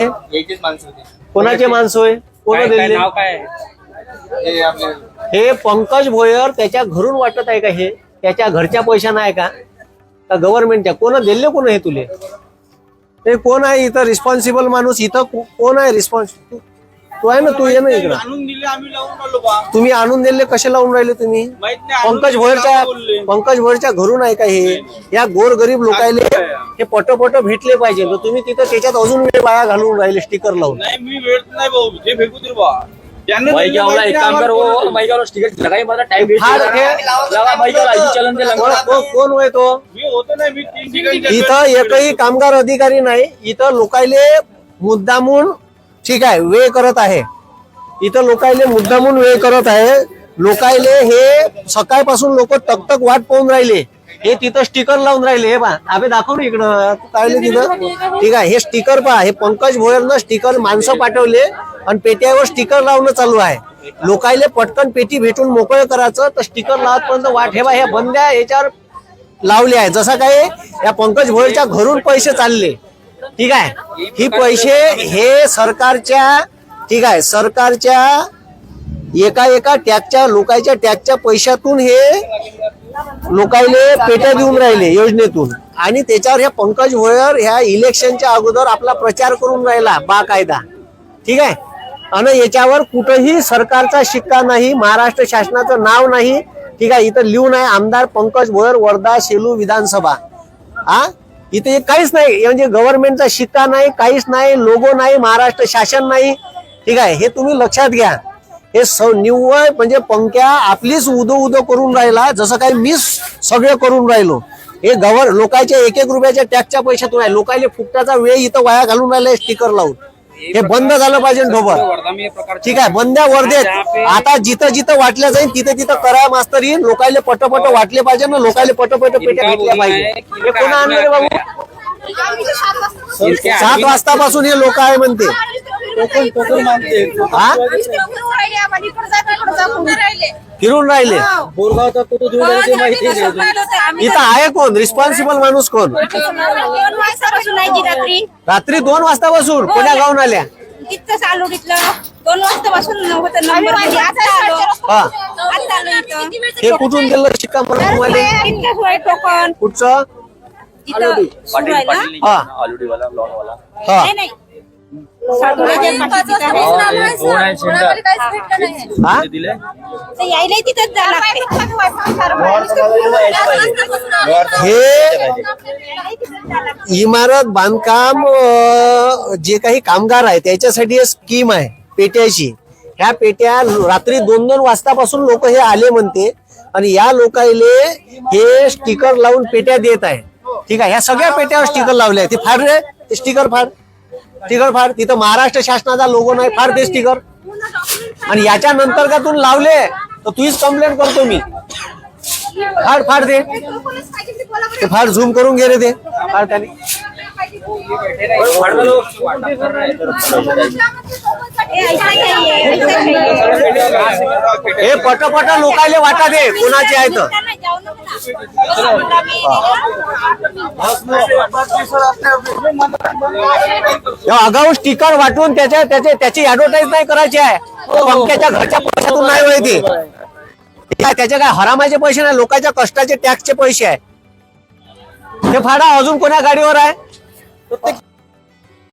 कोणाचे माणसं होय? कोण दिले नाव काय आहे? हे आपले हे पंकज भोयर त्याच्या घरून वाटत आहे का हे? त्याच्या घरच्या पैशा नाही का? का गव्हर्नमेंटच्या कोण दिले कोण हे तुले? ते कोण आहे इथं रिस्पॉन्सिबल माणूस? इथं कोण आहे रिस्पॉन्स तू आहे ना तू ये ना इकडं. आणून दिले आम्ही लावून आलो बा. तुम्ही आणून दिले कसे लावून राहिले तुम्ही? माहीत नाही आणून पंकज दिले? पंकज भोयरच्या घरून आहे का हे? या गोरगरीब लोकायले हे पटपट भेटले पाहिजे. तर तुम्ही तिथं त्याच्यात अजून वेळ वाया घालून राहिले स्टिकर लावून. नाही मी वेळ नाही भाऊ. ते फेकू दे बा. त्यांना भाई दिले माहीत एक करो लगाई टाइम वेस्ट हो है। कोण कोण होय तो? मी होतो नाही मी तीन ठिकाणी इथं एकही कामगार अधिकारी नाही. इथं लोकायले मुद्दामून ठीक आहे वेळ करत आहे. इथं लोकायले मुद्दामून वेळ करत आहे. लोकायले हे सकाळपासून लोक टकटक वाट पाहून राहिले. हे तिथं स्टिकर लावून राहिले. हे पहा आम्ही दाखव ना इकडं. पाहिले तिथं? ठीक आहे हे स्टिकर पहा हे पंकज भोयरनं स्टिकर माणसं पाठवले आणि पेट्यावर स्टिकर लावणं चालू आहे. लोकायले पटकन पेटी भेटून मोकळं करायचं तर स्टिकर लावतपर्यंत वाट ठेवा हे बंद्या याच्यावर लावले आहे. जसं काय या पंकज भोयरच्या घरून पैसे चालले. ठीक आहे? ही पैसे हे सरकारच्या ठीक आहे सरकारच्या एका एका टॅक्सच्या लोकांच्या टॅक्सच्या पैशातून हे लोकायले पेट्या देऊन राहिले योजनेतून. आणि त्याच्यावर ह्या पंकज भोयर ह्या इलेक्शनच्या अगोदर आपला प्रचार करून राहिला बाकायदा. ठीक आहे? आणि याच्यावर कुठंही सरकारचा शिक्का नाही महाराष्ट्र शासनाचं नाव नाही. ठीक आहे? इथं लिहून आहे आमदार पंकज भोयर वर्धा सेलू विधानसभा. हा इथे काहीच नाही. म्हणजे गव्हर्नमेंटचा शिक्का नाही काहीच नाही लोगो नाही महाराष्ट्र शासन नाही. ठीक आहे? हे तुम्ही लक्षात घ्या. हे स निव्वळ म्हणजे पंक्या आपलीच उदो उदो करून राहिला जसं काही मी सगळे करून राहिलो. हे गव्हर लोकांच्या एक एक रुपयाच्या टॅक्सच्या पैशातून आहे. लोकांना फुकटाचा वेळ इथं वाया घालून राहिला स्टिकर लावून. हे बंद झालं पाहिजे ढोबर हे ठीक आहे बंद्या वर्धेत. आता जिथं जिथं वाटल्या जाईल तिथे तिथं करा मास्तर. येईल लोकायले पटपट वाटले पाहिजे ना लोकायले पटपट पेट्या भेटल्या पाहिजे. हे कोणा आणलं बाबू? सात वाजतापासून हे लोक आहे म्हणते. हा? फिरून राहिले. बोरगावचा तो तो देऊन द्यायचे माहिती आहे. इथं आहे कोण? रिस्पॉन्सिबल माणूस कोण? रात्री. रात्री दोन कोण्या गावून आल्या? चालू वाजता बसून होतं नंबरमध्ये. आता आलो. हा. आता आलो इथं. हे कुठून दिलं शिक्का मला तुम्हाला. टोकन कुठचं? तिथं सुरू आहे ना? हा. आलूडी वाला लॉन वाला हा. नाही नाही. हा ते दिले तर यायला तिथंच जायला लागते. हे इमारत बांधकाम अं, जे काही कामगार आहे त्याच्यासाठी एक स्कीम आहे पेट्याची. ह्या पेट्या रात्री दोन दोन वाजतापासून लोक हे आले म्हणते आणि या लोकायले हे स्टिकर लावून पेट्या देत आहे. ठीक आहे ह्या सगळ्या पेट्यावर स्टिकर लावले आहे ते फार रे? ते स्टिकर फार? स्टिकर फार तिथं महाराष्ट्र शासनाचा लोगो नाही फार ते स्टिकर आणि याच्या नंतर का तू लावले तर तुझीच कंप्लेंट करतो मी. फार फार दे ते फार झूम करून घे रे ते. फार त्याने. हे पटपट लोकायले वाटा दे कोणाचे आहे तर आगाऊ स्टिकर वाटून त्याच्या त्याचे त्याची ऍडव्हर्टाईज नाही करायची आहे. पंक्याच्या घरच्या पैशातून नाही माहिती काय त्याचे काय हरामाचे पैसे नाही लोकांच्या कष्टाचे टॅक्सचे पैसे आहे. ते फाडा अजून कोण्या गाडीवर आहे?